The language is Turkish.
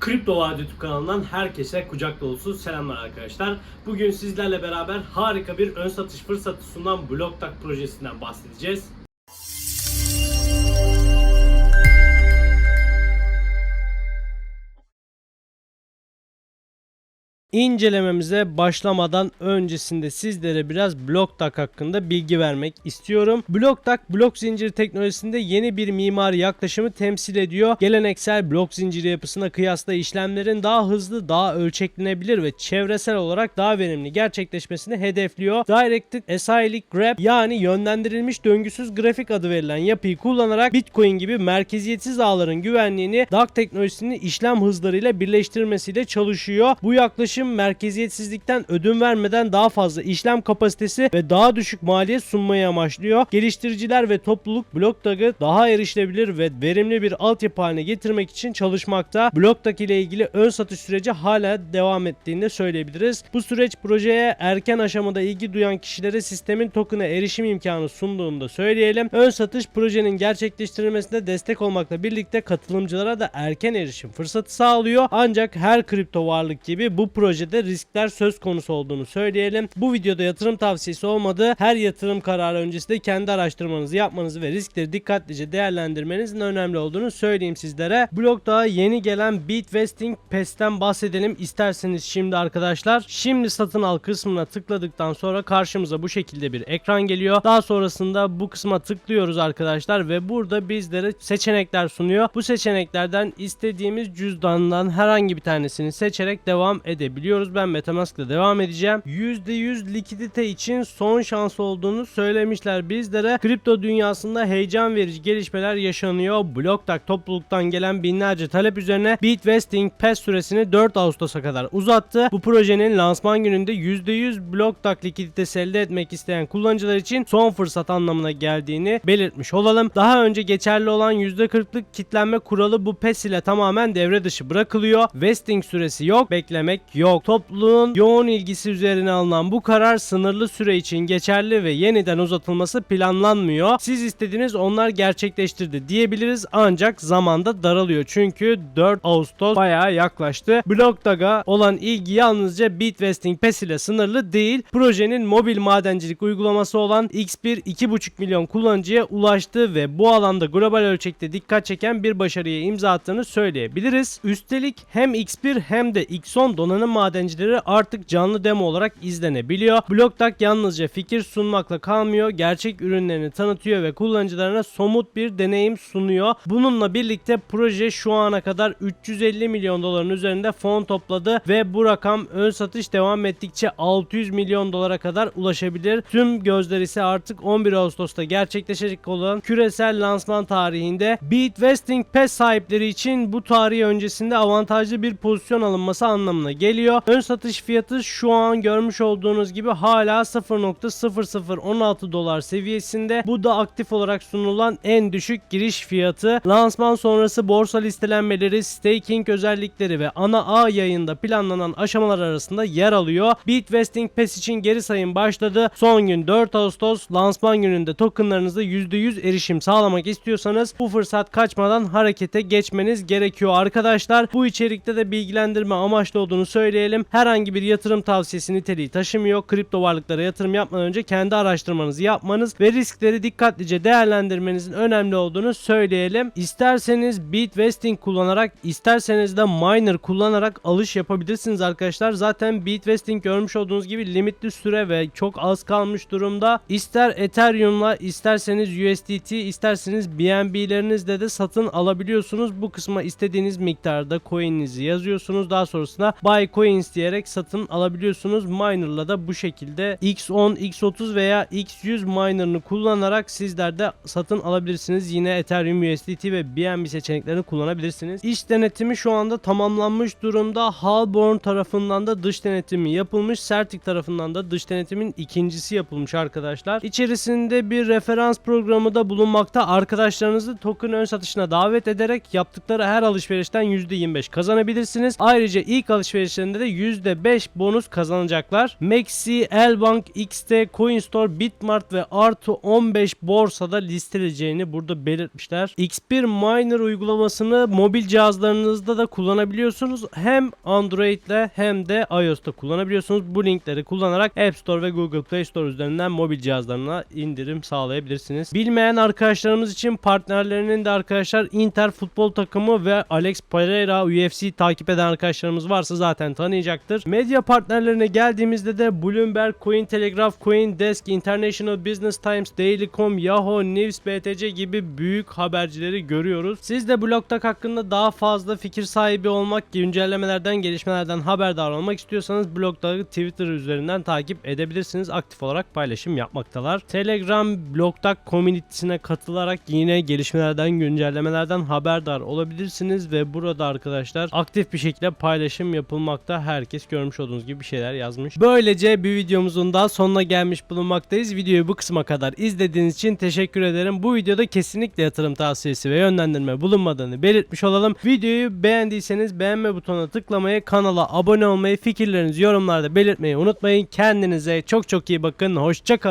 Kripto Vaat YouTube kanalından herkese kucak dolusu selamlar arkadaşlar. Bugün sizlerle beraber harika bir ön satış fırsatı sunan BlockTalk projesinden bahsedeceğiz. İncelememize başlamadan öncesinde sizlere biraz BlockTalk hakkında bilgi vermek istiyorum. BlockTalk blok zinciri teknolojisinde yeni bir mimari yaklaşımı temsil ediyor. Geleneksel blok zinciri yapısına kıyasla işlemlerin daha hızlı, daha ölçeklenebilir ve çevresel olarak daha verimli gerçekleşmesini hedefliyor. Directed Acyclic Graph yani yönlendirilmiş döngüsüz grafik adı verilen yapıyı kullanarak Bitcoin gibi merkeziyetsiz ağların güvenliğini DAG teknolojisinin işlem hızlarıyla birleştirmesiyle çalışıyor. Bu yaklaşım merkeziyetsizlikten ödün vermeden daha fazla işlem kapasitesi ve daha düşük maliyet sunmayı amaçlıyor. Geliştiriciler ve topluluk BlockTag'ı daha erişilebilir ve verimli bir altyapı haline getirmek için çalışmakta. BlockTag ile ilgili ön satış süreci hala devam ettiğini de söyleyebiliriz. Bu süreç projeye erken aşamada ilgi duyan kişilere sistemin token'a erişim imkanı sunduğunu da söyleyelim. Ön satış projenin gerçekleştirilmesine destek olmakla birlikte katılımcılara da erken erişim fırsatı sağlıyor. Ancak her kripto varlık gibi bu projede riskler söz konusu olduğunu söyleyelim. Bu videoda yatırım tavsiyesi olmadığı her yatırım kararı öncesinde kendi araştırmanızı yapmanızı ve riskleri dikkatlice değerlendirmenizin önemli olduğunu söyleyeyim sizlere. Blogda yeni gelen Bitwesting Pass'ten bahsedelim isterseniz şimdi arkadaşlar. Şimdi satın al kısmına tıkladıktan sonra karşımıza bu şekilde bir ekran geliyor. Daha sonrasında bu kısma tıklıyoruz arkadaşlar ve burada bizlere seçenekler sunuyor. Bu seçeneklerden istediğimiz cüzdandan herhangi bir tanesini seçerek devam edebiliyoruz. Ben Metamask ile devam edeceğim. %100 likidite için son şans olduğunu söylemişler bizlere. Kripto dünyasında heyecan verici gelişmeler yaşanıyor. BlockTalk topluluktan gelen binlerce talep üzerine Bitwesting Pass süresini 4 Ağustos'a kadar uzattı. Bu projenin lansman gününde %100 BlockTalk likiditesi elde etmek isteyen kullanıcılar için son fırsat anlamına geldiğini belirtmiş olalım. Daha önce geçerli olan %40'lık kitlenme kuralı bu PES ile tamamen devre dışı bırakılıyor. Vesting süresi yok, beklemek yok. Topluluğun yoğun ilgisi üzerine alınan bu karar sınırlı süre için geçerli ve yeniden uzatılması planlanmıyor. Siz istediniz onlar gerçekleştirdi diyebiliriz ancak zamanda daralıyor. Çünkü 4 Ağustos bayağı yaklaştı. BlockTag'a olan ilgi yalnızca Bitwesting PES ile sınırlı değil. Projenin mobil madencilik uygulaması olan X1 2,5 milyon kullanıcıya ulaştı ve bu alanda global ölçekte dikkat çeken bir başarıya imza attığını söyleyebiliriz. Üstelik hem X1 hem de X10 donanım madencileri artık canlı demo olarak izlenebiliyor. BlockTalk yalnızca fikir sunmakla kalmıyor, gerçek ürünlerini tanıtıyor ve kullanıcılarına somut bir deneyim sunuyor. Bununla birlikte proje şu ana kadar 350 milyon doların üzerinde fon topladı ve bu rakam ön satış devam ettikçe 600 milyon dolara kadar ulaşabilir. Tüm gözler ise artık 11 Ağustos'ta gerçekleşecek olan küresel lansman tarihinde Bitwesting Pass sahipleri için bu tarih öncesinde avantajlı bir pozisyon alınması anlamına geliyor. Ön satış fiyatı şu an görmüş olduğunuz gibi hala 0.0016 dolar seviyesinde. Bu da aktif olarak sunulan en düşük giriş fiyatı. Lansman sonrası borsa listelenmeleri, staking özellikleri ve ana ağ yayında planlanan aşamalar arasında yer alıyor. Bitwesting Pass için geri sayım başladı. Son gün 4 Ağustos lansman gününde tokenlarınızı %100 erişim sağlamak istiyorsanız bu fırsat kaçmadan harekete geçmeniz gerekiyor arkadaşlar. Bu içerikte de bilgilendirme amaçlı olduğunu söyleyelim. Herhangi bir yatırım tavsiyesi niteliği taşımıyor. Kripto varlıklara yatırım yapmadan önce kendi araştırmanızı yapmanız ve riskleri dikkatlice değerlendirmenizin önemli olduğunu söyleyelim. İsterseniz Bitwesting kullanarak, isterseniz de miner kullanarak alış yapabilirsiniz arkadaşlar. Zaten Bitwesting görmüş olduğunuz gibi limitli süre ve çok az kalmış durumda. İster Ethereum'la, isterseniz USDT, isterseniz BNB'lerinizle de satın alabiliyorsunuz. Bu kısma istediğiniz miktarda coin'inizi yazıyorsunuz. Daha sonrasında buy coins diyerek satın alabiliyorsunuz. Miner'la da bu şekilde X10, X30 veya X100 miner'ını kullanarak sizler de satın alabilirsiniz. Yine Ethereum, USDT ve BNB seçeneklerini kullanabilirsiniz. İç denetimi şu anda tamamlanmış durumda. Halborn tarafından da dış denetimi yapılmış. Certic tarafından da dış denetimin ikincisi yapılmış arkadaşlar. İçerisinde bir referans programı da bulunmakta. Arkadaşlarınızı token ön satışına davet ederek yaptıkları her alışverişten %25 kazanabilirsiniz. Ayrıca ilk alışverişlerinde üzerinde de %5 bonus kazanacaklar. Maxi, Elbank, XT, Coinstore, Bitmart ve artı 15 borsada listeleyeceğini burada belirtmişler. X1 Miner uygulamasını mobil cihazlarınızda da kullanabiliyorsunuz. Hem Android ile hem de iOS'ta kullanabiliyorsunuz. Bu linkleri kullanarak App Store ve Google Play Store üzerinden mobil cihazlarına indirim sağlayabilirsiniz. Bilmeyen arkadaşlarımız için partnerlerinin de arkadaşlar Inter futbol takımı ve Alex Pereira UFC takip eden arkadaşlarımız varsa zaten tanıyacaktır. Medya partnerlerine geldiğimizde de Bloomberg, Cointelegraph, Coindesk, International Business Times, Daily.com, Yahoo, News, BTC gibi büyük habercileri görüyoruz. Siz de Blogtalk hakkında daha fazla fikir sahibi olmak, güncellemelerden, gelişmelerden haberdar olmak istiyorsanız Blogtalk'ı Twitter üzerinden takip edebilirsiniz. Aktif olarak paylaşım yapmaktalar. Telegram Blogtalk komünitesine katılarak yine gelişmelerden, güncellemelerden haberdar olabilirsiniz ve burada arkadaşlar aktif bir şekilde paylaşım yapılmakta. Herkes görmüş olduğunuz gibi bir şeyler yazmış. Böylece bir videomuzun daha sonuna gelmiş bulunmaktayız. Videoyu bu kısma kadar izlediğiniz için teşekkür ederim. Bu videoda kesinlikle yatırım tavsiyesi ve yönlendirme bulunmadığını belirtmiş olalım. Videoyu beğendiyseniz beğenme butonuna tıklamayı, kanala abone olmayı, fikirlerinizi yorumlarda belirtmeyi unutmayın. Kendinize çok çok iyi bakın. Hoşçakalın.